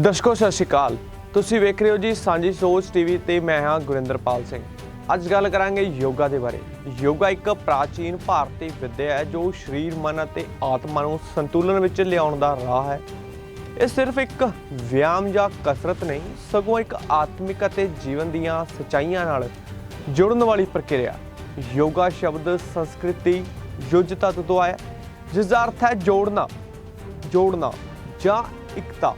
ਦਰਸ਼ਕੋ, ਸਤਿ ਸ਼੍ਰੀ ਅਕਾਲ। ਤੁਸੀਂ ਵੇਖ ਰਹੇ ਹੋ ਜੀ ਸਾਂਝੀ ਸੋਚ ਟੀਵੀ ਤੇ ਮੈਂ ਹਾਂ ਗੁਰਿੰਦਰਪਾਲ ਸਿੰਘ। ਅੱਜ ਗੱਲ ਕਰਾਂਗੇ ਯੋਗਾ ਦੇ ਬਾਰੇ। ਯੋਗਾ ਇੱਕ ਪ੍ਰਾਚੀਨ ਭਾਰਤੀ ਵਿੱਦਿਆ ਹੈ, ਜੋ ਸਰੀਰ, ਮਨ ਅਤੇ ਆਤਮਾ ਨੂੰ ਸੰਤੁਲਨ ਵਿੱਚ ਲਿਆਉਣ ਦਾ ਰਾਹ ਹੈ। ਇਹ ਸਿਰਫ ਇੱਕ ਵਿਆਮ ਜਾਂ ਕਸਰਤ ਨਹੀਂ, ਸਗੋਂ ਇੱਕ ਆਤਮਿਕ ਅਤੇ ਜੀਵਨ ਦੀਆਂ ਸਚਾਈਆਂ ਨਾਲ ਜੁੜਨ ਵਾਲੀ ਪ੍ਰਕਿਰਿਆ। ਯੋਗਾ ਸ਼ਬਦ ਸੰਸਕ੍ਰਿਤੀ ਯੁੱਜ ਤਤ ਤੋਂ ਆਇਆ, ਜਿਸ ਦਾ ਅਰਥ ਹੈ ਜੋੜਨਾ ਜੋੜਨਾ ਜਾਂ ਇਕਤਾ।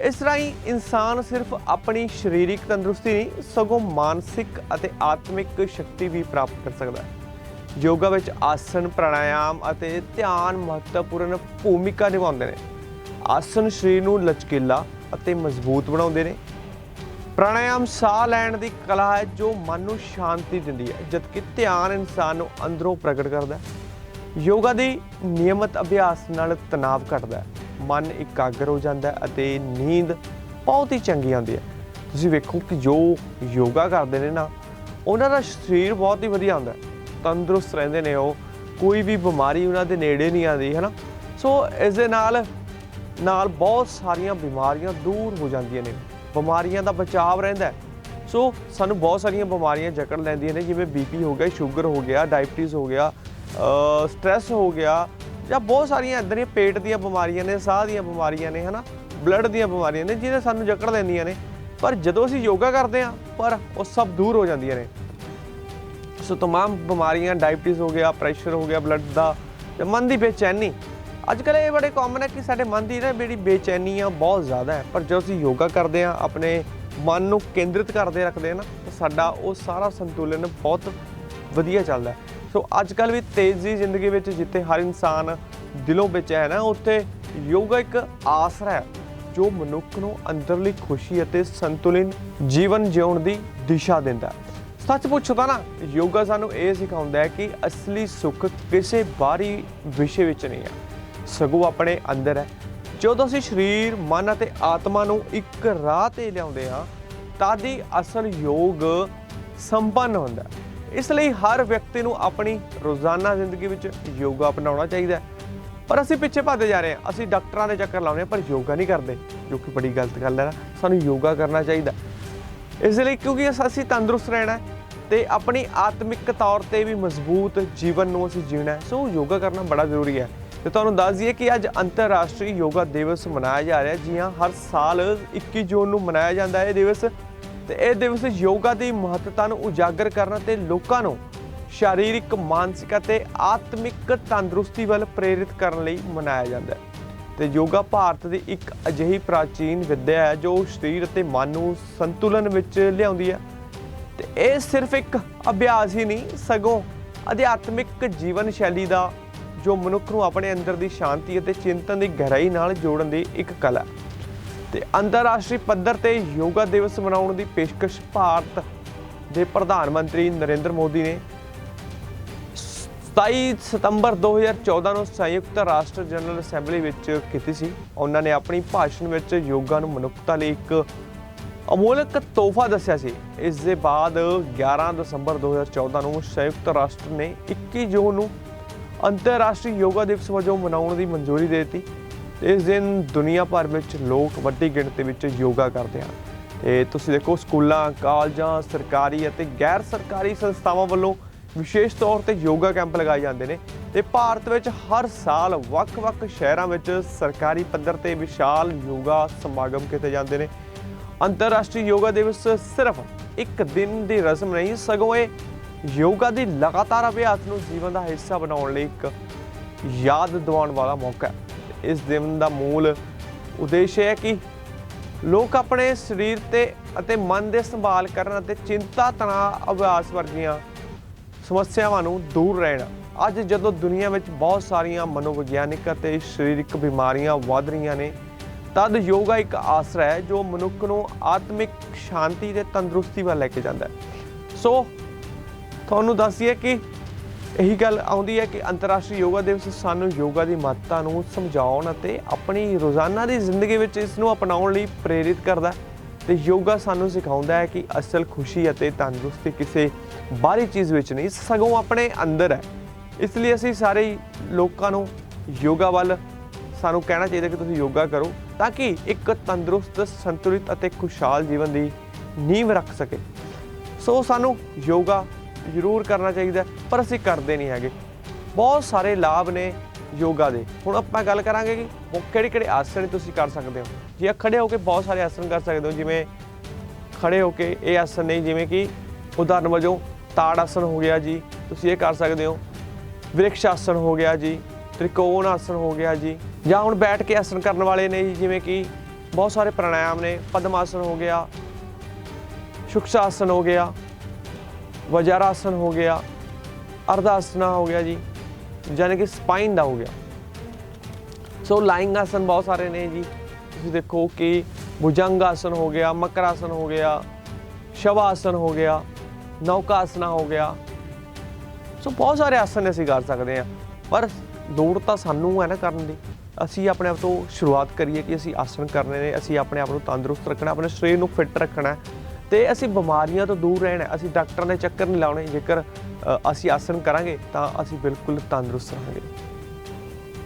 ਇਸ ਰਾਹੀਂ ਇਨਸਾਨ ਸਿਰਫ ਆਪਣੀ ਸਰੀਰਕ ਤੰਦਰੁਸਤੀ ਨਹੀਂ, ਸਗੋਂ ਮਾਨਸਿਕ ਅਤੇ ਆਤਮਿਕ ਸ਼ਕਤੀ ਵੀ ਪ੍ਰਾਪਤ ਕਰ ਸਕਦਾ ਹੈ। ਯੋਗਾ ਵਿੱਚ ਆਸਨ, ਪ੍ਰਾਣਾਯਾਮ ਅਤੇ ਧਿਆਨ ਮਹੱਤਵਪੂਰਨ ਭੂਮਿਕਾ ਨਿਭਾਉਂਦੇ ਨੇ। ਆਸਨ ਸਰੀਰ ਨੂੰ ਲਚਕੀਲਾ ਅਤੇ ਮਜ਼ਬੂਤ ਬਣਾਉਂਦੇ ਨੇ। ਪ੍ਰਾਣਾਯਾਮ ਸਾਹ ਲੈਣ ਦੀ ਕਲਾ ਹੈ ਜੋ ਮਨ ਨੂੰ ਸ਼ਾਂਤੀ ਦਿੰਦੀ ਹੈ, ਜਦਕਿ ਧਿਆਨ ਇਨਸਾਨ ਨੂੰ ਅੰਦਰੋਂ ਪ੍ਰਗਟ ਕਰਦਾ ਹੈ। ਯੋਗਾ ਦੀ ਨਿਯਮਤ ਅਭਿਆਸ ਨਾਲ ਤਣਾਅ ਘਟਦਾ ਹੈ। ਮਨ ਇਕਾਗਰ ਹੋ ਜਾਂਦਾ ਹੈ ਅਤੇ ਨੀਂਦ ਬਹੁਤ ਹੀ ਚੰਗੀ ਆਉਂਦੀ ਹੈ। ਤੁਸੀਂ ਵੇਖੋ ਕਿ ਜੋ ਯੋਗਾ ਕਰਦੇ ਨੇ ਨਾ, ਉਹਨਾਂ ਦਾ ਸਰੀਰ ਬਹੁਤ ਹੀ ਵਧੀਆ ਹੁੰਦਾ ਤੰਦਰੁਸਤ ਰਹਿੰਦੇ ਨੇ ਉਹ, ਕੋਈ ਵੀ ਬਿਮਾਰੀ ਉਹਨਾਂ ਦੇ ਨੇੜੇ ਨਹੀਂ ਆਉਂਦੀ, ਹੈ ਨਾ? ਸੋ ਇਸ ਦੇ ਨਾਲ ਨਾਲ ਬਹੁਤ ਸਾਰੀਆਂ ਬਿਮਾਰੀਆਂ ਦੂਰ ਹੋ ਜਾਂਦੀਆਂ ਨੇ। ਬਿਮਾਰੀਆਂ ਦਾ ਬਚਾਅ ਰਹਿੰਦਾ ਸੋ ਸਾਨੂੰ ਬਹੁਤ ਸਾਰੀਆਂ ਬਿਮਾਰੀਆਂ ਜਕੜ ਲੈਂਦੀਆਂ ਨੇ, ਜਿਵੇਂ ਬੀਪੀ ਹੋ ਗਿਆ, ਸ਼ੂਗਰ ਹੋ ਗਿਆ, ਡਾਇਬਟੀਜ਼ ਹੋ ਗਿਆ ਸਟ੍ਰੈਸ ਹੋ ਗਿਆ ਜਾਂ ਬਹੁਤ ਸਾਰੀਆਂ ਇਦਾਂ ਦੀਆਂ ਪੇਟ ਦੀਆਂ ਬਿਮਾਰੀਆਂ ਨੇ ਸਾਹ ਦੀਆਂ ਬਿਮਾਰੀਆਂ ਨੇ ਹਨਾ ਬਲੱਡ ਦੀਆਂ ਬਿਮਾਰੀਆਂ ਨੇ ਜਿਹਦੇ ਸਾਨੂੰ ਜਕੜ ਲੈਂਦੀਆਂ ਨੇ ਪਰ ਜਦੋਂ ਅਸੀਂ ਯੋਗਾ ਕਰਦੇ ਹਾਂ ਪਰ ਉਹ ਸਭ ਦੂਰ ਹੋ ਜਾਂਦੀਆਂ ਨੇ ਸੋ तमाम ਬਿਮਾਰੀਆਂ ਡਾਇਬਟੀਜ਼ ਹੋ ਗਿਆ ਪ੍ਰੈਸ਼ਰ ਹੋ ਗਿਆ ਬਲੱਡ ਦਾ ਜਾਂ ਮਨ ਦੀ ਬੇਚੈਨੀ ਅੱਜ ਕੱਲ੍ਹ ਇਹ ਬੜੇ ਕਾਮਨ ਹੈ ਕਿ ਸਾਡੇ ਮਨ ਦੀ ਨਾ ਜਿਹੜੀ ਬੇਚੈਨੀ ਆ ਬਹੁਤ ਜ਼ਿਆਦਾ ਹੈ ਪਰ ਜਦੋਂ ਅਸੀਂ ਯੋਗਾ ਕਰਦੇ ਆ ਆਪਣੇ ਮਨ ਨੂੰ ਕੇਂਦਰਿਤ ਕਰਦੇ ਰੱਖਦੇ ਆ ਨਾ ਤਾਂ ਸਾਡਾ ਉਹ ਸਾਰਾ ਸੰਤੁਲਨ ਬਹੁਤ ਵਧੀਆ ਚੱਲਦਾ ਹੈ ਸੋ ਅੱਜ ਕੱਲ੍ਹ ਵੀ ਤੇਜ਼ੀ ਜ਼ਿੰਦਗੀ ਵਿੱਚ ਜਿੱਥੇ ਹਰ ਇਨਸਾਨ ਦਿਲੋਂ ਵਿੱਚ ਹੈ ਨਾ, ਉੱਥੇ ਯੋਗਾ ਇੱਕ ਆਸਰਾ ਹੈ, ਜੋ ਮਨੁੱਖ ਨੂੰ ਅੰਦਰਲੀ ਖੁਸ਼ੀ ਅਤੇ ਸੰਤੁਲਿਨ ਜੀਵਨ ਜਿਉਣ ਦੀ ਦਿਸ਼ਾ ਦਿੰਦਾ ਸੱਚ ਪੁੱਛੋ ਤਾਂ ਨਾ, ਯੋਗਾ ਸਾਨੂੰ ਇਹ ਸਿਖਾਉਂਦਾ ਹੈ ਕਿ ਅਸਲੀ ਸੁੱਖ ਕਿਸੇ ਬਾਹਰੀ ਵਿਸ਼ੇ ਵਿੱਚ ਨਹੀਂ ਹੈ, ਸਗੋਂ ਆਪਣੇ ਅੰਦਰ ਹੈ। ਜਦੋਂ ਅਸੀਂ ਸਰੀਰ, ਮਨ ਅਤੇ ਆਤਮਾ ਨੂੰ ਇੱਕ ਰਾਹ ਤੇ ਲਿਆਉਂਦੇ ਹਾਂ ਤਦ ਹੀ ਅਸਲ ਯੋਗ ਸੰਪੰਨ ਹੁੰਦਾ ਹੈ। ਇਸ ਲਈ ਹਰ ਵਿਅਕਤੀ ਨੂੰ ਆਪਣੀ ਰੋਜ਼ਾਨਾ ਜ਼ਿੰਦਗੀ ਵਿੱਚ ਯੋਗਾ ਅਪਣਾਉਣਾ ਚਾਹੀਦਾ ਹੈ। ਪਰ ਅਸੀਂ ਪਿੱਛੇ ਭੱਜਦੇ ਜਾ ਰਹੇ ਹਾਂ। ਅਸੀਂ ਡਾਕਟਰਾਂ ਦੇ ਚੱਕਰ ਲਾਉਂਦੇ ਹਾਂ, ਪਰ ਯੋਗਾ ਨਹੀਂ ਕਰਦੇ, ਜੋ ਕਿ ਬੜੀ ਗਲਤ ਗੱਲ ਹੈ ਨਾ। ਸਾਨੂੰ ਯੋਗਾ ਕਰਨਾ ਚਾਹੀਦਾ ਇਸ ਲਈ ਕਿਉਂਕਿ ਅਸੀਂ ਤੰਦਰੁਸਤ ਰਹਿਣਾ ਹੈ ਤੇ ਆਪਣੀ ਆਤਮਿਕ ਤੌਰ ਤੇ ਵੀ ਮਜ਼ਬੂਤ ਜੀਵਨ ਨੂੰ ਅਸੀਂ ਜੀਣਾ ਸੋ ਯੋਗਾ ਕਰਨਾ ਬੜਾ ਜ਼ਰੂਰੀ ਹੈ। ਤੇ ਤੁਹਾਨੂੰ ਦੱਸ ਦਈਏ ਕਿ ਅੱਜ ਅੰਤਰਰਾਸ਼ਟਰੀ ਯੋਗਾ ਦਿਵਸ ਮਨਾਇਆ ਜਾ ਰਿਹਾ ਜੀ ਹਾਂ ਹਰ ਸਾਲ 21 ਜੂਨ ਨੂੰ ਮਨਾਇਆ ਜਾਂਦਾ ਹੈ ਇਹ ਦਿਵਸ। ਤੇ ਇਹ ਦਿਵਸ ਯੋਗਾ ਦੀ ਮਹੱਤਤਾ ਨੂੰ ਉਜਾਗਰ ਕਰਨ ਤੇ ਲੋਕਾਂ ਨੂੰ ਸ਼ਾਰੀਰਿਕ, ਮਾਨਸਿਕ ਅਤੇ ਆਤਮਿਕ ਤੰਦਰੁਸਤੀ ਵੱਲ ਪ੍ਰੇਰਿਤ ਕਰਨ ਲਈ ਮਨਾਇਆ ਜਾਂਦਾ ਹੈ। ਤੇ ਯੋਗਾ ਭਾਰਤ ਦੀ ਇੱਕ ਅਜਿਹੀ ਪ੍ਰਾਚੀਨ ਵਿੱਦਿਆ ਹੈ ਜੋ ਸਰੀਰ ਅਤੇ ਮਨ ਨੂੰ ਸੰਤੁਲਨ ਵਿੱਚ ਲਿਆਉਂਦੀ ਹੈ। ਤੇ ਇਹ ਸਿਰਫ ਇੱਕ ਅਭਿਆਸ ਹੀ ਨਹੀਂ, ਸਗੋਂ ਅਧਿਆਤਮਿਕ ਜੀਵਨ ਸ਼ੈਲੀ ਦਾ ਜੋ ਮਨੁੱਖ ਨੂੰ ਆਪਣੇ ਅੰਦਰ ਦੀ ਸ਼ਾਂਤੀ ਅਤੇ ਚਿੰਤਨ ਦੀ ਗਹਿਰਾਈ ਨਾਲ ਜੋੜਨ ਦੀ ਇੱਕ ਕਲਾ ਹੈ। ਤੇ ਅੰਤਰਰਾਸ਼ਟਰੀ ਪੱਧਰ ਤੇ ਯੋਗਾ ਦਿਵਸ ਮਨਾਉਣ ਦੀ ਪੇਸ਼ਕਸ਼ ਭਾਰਤ ਦੇ ਪ੍ਰਧਾਨ ਮੰਤਰੀ ਨਰਿੰਦਰ ਮੋਦੀ ਨੇ। 27 ਸਤੰਬਰ 2014 ਨੂੰ ਸੰਯੁਕਤ ਰਾਸ਼ਟਰ ਜਨਰਲ ਅਸੈਂਬਲੀ ਵਿੱਚ ਕੀਤੀ ਸੀ। ਉਹਨਾਂ ਨੇ ਆਪਣੀ ਭਾਸ਼ਣ ਵਿੱਚ ਯੋਗਾ ਨੂੰ ਮਨੁੱਖਤਾ ਲਈ ਇੱਕ ਅਮੋਲਕ ਤੋਹਫਾ ਦੱਸਿਆ ਸੀ। ਇਸ ਦੇ ਬਾਅਦ 11 ਦਸੰਬਰ 2014 ਨੂੰ ਸੰਯੁਕਤ ਰਾਸ਼ਟਰ ਨੇ 21 ਜੂਨ ਨੂੰ ਅੰਤਰਰਾਸ਼ਟਰੀ ਯੋਗਾ ਦਿਵਸ ਵਜੋਂ ਮਨਾਉਣ ਦੀ ਮਨਜ਼ੂਰੀ ਦੇ ਦਿੱਤੀ। ਇਸ ਦਿਨ ਦੁਨੀਆ ਭਰ ਵਿੱਚ ਲੋਕ ਵੱਡੀ ਗਿਣਤੀ ਵਿੱਚ ਯੋਗਾ ਕਰਦੇ ਹਨ। ਤੇ ਤੁਸੀਂ ਦੇਖੋ, ਸਕੂਲਾਂ, ਕਾਲਜਾਂ, ਸਰਕਾਰੀ ਅਤੇ ਗੈਰ ਸਰਕਾਰੀ ਸੰਸਥਾਵਾਂ ਵੱਲੋਂ ਵਿਸ਼ੇਸ਼ ਤੌਰ ਤੇ ਯੋਗਾ ਕੈਂਪ ਲਗਾਏ ਜਾਂਦੇ ਨੇ ਤੇ ਭਾਰਤ ਵਿੱਚ ਹਰ ਸਾਲ ਵੱਖ-ਵੱਖ ਸ਼ਹਿਰਾਂ ਵਿੱਚ ਸਰਕਾਰੀ ਪੱਧਰ ਤੇ ਵਿਸ਼ਾਲ ਯੋਗਾ ਸਮਾਗਮ ਕੀਤੇ ਜਾਂਦੇ ਨੇ। ਅੰਤਰਰਾਸ਼ਟਰੀ ਯੋਗਾ ਦਿਵਸ ਸਿਰਫ ਇੱਕ ਦਿਨ ਦੀ ਰਸਮ ਨਹੀਂ, ਸਗੋਂ ਇਹ ਯੋਗਾ ਦੀ ਲਗਾਤਾਰ ਅਭਿਆਸ ਨੂੰ ਜੀਵਨ ਦਾ ਹਿੱਸਾ ਬਣਾਉਣ ਲਈ ਇੱਕ ਯਾਦ ਦਿਵਾਉਣ ਵਾਲਾ ਮੌਕਾ ਹੈ। ਇਸ ਦਿਨ ਦਾ ਮੂਲ ਉਦੇਸ਼ ਹੈ ਕਿ ਲੋਕ ਆਪਣੇ ਸਰੀਰ ਤੇ ਅਤੇ ਮਨ ਦੇ ਸੰਭਾਲ ਕਰਨ ਅਤੇ ਚਿੰਤਾ, ਤਣਾਅ, ਅਭਿਆਸ ਵਰਗੀਆਂ ਸਮੱਸਿਆਵਾਂ ਨੂੰ ਦੂਰ ਰਹਿਣ। ਅੱਜ ਜਦੋਂ ਦੁਨੀਆ ਵਿੱਚ ਬਹੁਤ ਸਾਰੀਆਂ ਮਨੋਵਿਗਿਆਨਿਕ ਅਤੇ ਸਰੀਰਕ ਬਿਮਾਰੀਆਂ ਵੱਧ ਰਹੀਆਂ ਨੇ, ਤਦ ਯੋਗਾ ਇੱਕ ਆਸਰਾ ਹੈ ਜੋ ਮਨੁੱਖ ਨੂੰ ਆਤਮਿਕ ਸ਼ਾਂਤੀ ਤੇ ਤੰਦਰੁਸਤੀ ਵੱਲ ਲੈ ਕੇ ਜਾਂਦਾ ਹੈ। ਸੋ, ਤੁਹਾਨੂੰ ਦੱਸੀਏ ਕਿ ਇਹੀ ਗੱਲ ਆਉਂਦੀ ਹੈ ਕਿ ਅੰਤਰਰਾਸ਼ਟਰੀ ਯੋਗਾ ਦਿਵਸ ਸਾਨੂੰ ਯੋਗਾ ਦੀ ਮਹੱਤਤਾ ਨੂੰ ਸਮਝਾਉਣ ਅਤੇ ਆਪਣੀ ਰੋਜ਼ਾਨਾ ਦੀ ਜ਼ਿੰਦਗੀ ਵਿੱਚ ਇਸ ਨੂੰ ਅਪਣਾਉਣ ਲਈ ਪ੍ਰੇਰਿਤ ਕਰਦਾ ਹੈ। ਤੇ ਯੋਗਾ ਸਾਨੂੰ ਸਿਖਾਉਂਦਾ ਹੈ ਕਿ ਅਸਲ ਖੁਸ਼ੀ ਅਤੇ ਤੰਦਰੁਸਤੀ ਕਿਸੇ ਬਾਹਰੀ ਚੀਜ਼ ਵਿੱਚ ਨਹੀਂ, ਸਗੋਂ ਆਪਣੇ ਅੰਦਰ ਹੈ। ਇਸ ਲਈ ਅਸੀਂ ਸਾਰੇ ਲੋਕਾਂ ਨੂੰ ਯੋਗਾ ਵੱਲ ਸਾਨੂੰ ਕਹਿਣਾ ਚਾਹੀਦਾ ਕਿ ਤੁਸੀਂ ਯੋਗਾ ਕਰੋ ਤਾਂ ਕਿ ਇੱਕ ਤੰਦਰੁਸਤ, ਸੰਤੁਲਿਤ ਅਤੇ ਖੁਸ਼ਹਾਲ ਜੀਵਨ ਦੀ ਨੀਂਹ ਰੱਖ ਸਕੇ। ਸੋ ਸਾਨੂੰ ਯੋਗਾ ਜ਼ਰੂਰ ਕਰਨਾ ਚਾਹੀਦਾ ਪਰ ਅਸੀਂ ਕਰਦੇ ਨਹੀਂ ਹੈਗੇ। ਬਹੁਤ ਸਾਰੇ ਲਾਭ ਨੇ ਯੋਗਾ ਦੇ। ਹੁਣ ਆਪਾਂ ਗੱਲ ਕਰਾਂਗੇ ਕਿ ਉਹ ਕਿਹੜੇ ਕਿਹੜੇ ਆਸਣ ਤੁਸੀਂ ਕਰ ਸਕਦੇ ਹੋ। ਜੇ ਖੜੇ ਹੋ ਕੇ ਬਹੁਤ ਸਾਰੇ ਆਸਣ ਕਰ ਸਕਦੇ ਹੋ, ਜਿਵੇਂ ਖੜੇ ਹੋ ਕੇ ਇਹ ਆਸਣ ਨਹੀਂ ਜਿਵੇਂ ਕਿ ਉਦਾਹਰਨ ਵਜੋਂ ਤਾੜ ਆਸਣ ਹੋ ਗਿਆ ਜੀ, ਤੁਸੀਂ ਇਹ ਕਰ ਸਕਦੇ ਹੋ। ਵਿਰਕਸ਼ ਆਸਣ ਹੋ ਗਿਆ ਜੀ, ਤ੍ਰਿਕੋਣ ਆਸਣ ਹੋ ਗਿਆ ਜੀ, ਜਾਂ ਹੁਣ ਬੈਠ ਕੇ ਆਸਣ ਕਰਨ ਵਾਲੇ ਨੇ ਜੀ, ਜਿਵੇਂ ਕਿ ਬਹੁਤ ਸਾਰੇ ਪ੍ਰਾਣਾਯਾਮ ਨੇ, ਪਦਮ ਆਸਣ ਹੋ ਗਿਆ, ਸ਼ੁਕਸ਼ ਆਸਣ ਹੋ ਗਿਆ। ਵਜਰ ਆਸਣ ਹੋ ਗਿਆ ਅਰਧ ਆਸਨਾ ਹੋ ਗਿਆ ਜੀ ਯਾਨੀ ਕਿ ਸਪਾਈਨ ਦਾ ਹੋ ਗਿਆ। ਸੋ ਲਾਈਂਗ ਆਸਨ ਬਹੁਤ ਸਾਰੇ ਨੇ ਜੀ। ਤੁਸੀਂ ਦੇਖੋ ਕਿ ਭੁਜੰਗ ਆਸਨ ਹੋ ਗਿਆ, ਮਕਰ ਆਸਨ ਹੋ ਗਿਆ, ਸ਼ਵ ਆਸਨ ਹੋ ਗਿਆ, ਨੌਕਾ ਆਸਨਾ ਹੋ ਗਿਆ। ਸੋ ਬਹੁਤ ਸਾਰੇ ਆਸਨ ਅਸੀਂ ਕਰ ਸਕਦੇ ਹਾਂ। ਪਰ ਦੌੜ ਤਾਂ ਸਾਨੂੰ ਹੈ ਨਾ ਕਰਨ ਦੀ। ਅਸੀਂ ਆਪਣੇ ਆਪ ਤੋਂ ਸ਼ੁਰੂਆਤ ਕਰੀਏ ਕਿ ਅਸੀਂ ਆਸਨ ਕਰਨੇ ਨੇ, ਅਸੀਂ ਆਪਣੇ ਆਪ ਨੂੰ ਤੰਦਰੁਸਤ ਰੱਖਣਾ, ਆਪਣੇ ਸਰੀਰ ਨੂੰ ਫਿੱਟ ਰੱਖਣਾ ਤੇ ਅਸੀਂ ਬਿਮਾਰੀਆਂ ਤੋਂ ਦੂਰ ਰਹਿਣਾ ਅਸੀਂ ਡਾਕਟਰਾਂ ਦੇ ਚੱਕਰ ਨਹੀਂ ਲਾਉਣੇ। ਜੇਕਰ ਅਸੀਂ ਆਸਣ ਕਰਾਂਗੇ ਤਾਂ ਅਸੀਂ ਬਿਲਕੁਲ ਤੰਦਰੁਸਤ ਰਹਾਂਗੇ।